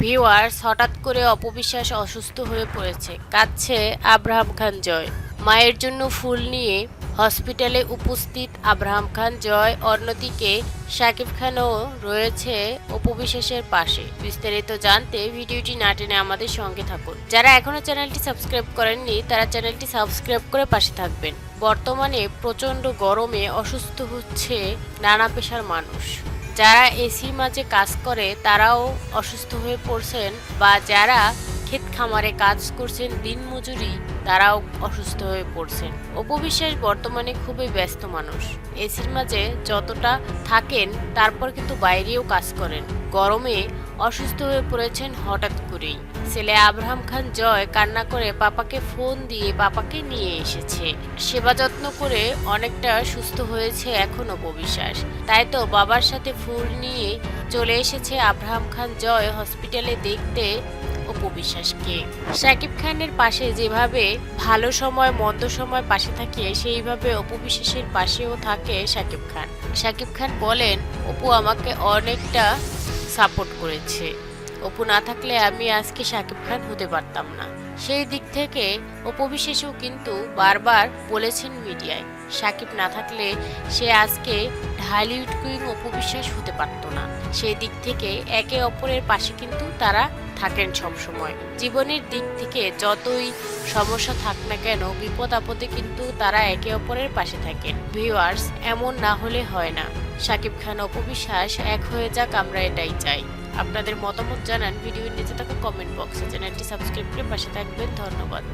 Viewers, হঠাৎ করে অপবিশ্বাস অসুস্থ হয়ে পড়েছে। কাঁদছে আব্রাহাম খান জয়। মায়ের জন্য ফুল নিয়ে হসপিটালে উপস্থিত আব্রাহাম খান জয়। অন্যদিকে শাকিব খানও রয়েছে অপবিশ্বাসের পাশে। বিস্তারিত জানতে ভিডিওটি না টেনে আমাদের সঙ্গে থাকুন। যারা এখনও চ্যানেলটি সাবস্ক্রাইব করেননি, তারা চ্যানেলটি সাবস্ক্রাইব করে পাশে থাকবেন। বর্তমানে প্রচণ্ড গরমে অসুস্থ হচ্ছে নানা পেশার মানুষ। যারা এসি মাঝে কাজ করে, তারাও অসুস্থ হয়ে পড়ছেন বা যারা ক্ষেত খামারে কাজ করছেন দিনমজুরি তারাও অসুস্থ হয়ে পড়ছেন। অপবিশ্বাস বর্তমানে খুবই ব্যস্ত মানুষ। এসির মাঝে যতটা থাকেন, তারপর কিন্তু বাইরেও কাজ করেন। গরমে অসুস্থ হয়ে পড়েছেন হঠাৎ করেই। ছেলে আব্রাহাম খান জয় কান্না করে পাপাকে ফোন দিয়ে পাপাকে নিয়ে এসেছে। সেবা যত্ন করে অনেকটা সুস্থ হয়েছে এখন অপবিশ্বাস তাই তো বাবার সাথে ফুল নিয়ে চলে এসেছে আব্রাহাম খান জয় হসপিটালে দেখতে অপবিশ্বাসকে। শাকিব খানের পাশে যেভাবে ভালো সময়, মন্দ সময় পাশে থাকে, সেইভাবে অপবিশ্বাসের পাশেও থাকে শাকিব খান। শাকিব খান বলেন, অপু, আমাকে অনেকটা সাপোর্ট করেছে। অপু না থাকলে আমি আজকে সাকিব খান হতে পারতাম না। সেই দিক থেকে অপবিশ্বাসও কিন্তু বারবার বলেছেন মিডিয়ায়, সাকিব না থাকলে সে আজকে ঢালিউড কুইন অপবিশ্বাস হতে পারত না। সেই দিক থেকে একে অপরের পাশে কিন্তু তারা থাকেন সবসময়। জীবনের দিক থেকে যতই সমস্যা থাক না কেন, বিপদ আপদে কিন্তু তারা একে অপরের পাশে থাকেন। ভিউয়ার্স এমন না হলে হয় না। সাকিব খান অপবিশ্বাস, এক হয়ে যাক আমরা এটাই চাই। আপনাদের মতামত জানান ভিডিওর নিচে থাকা কমেন্ট বক্সে চ্যানেলটি সাবস্ক্রাইব করে পাশে থাকবেন। ধন্যবাদ।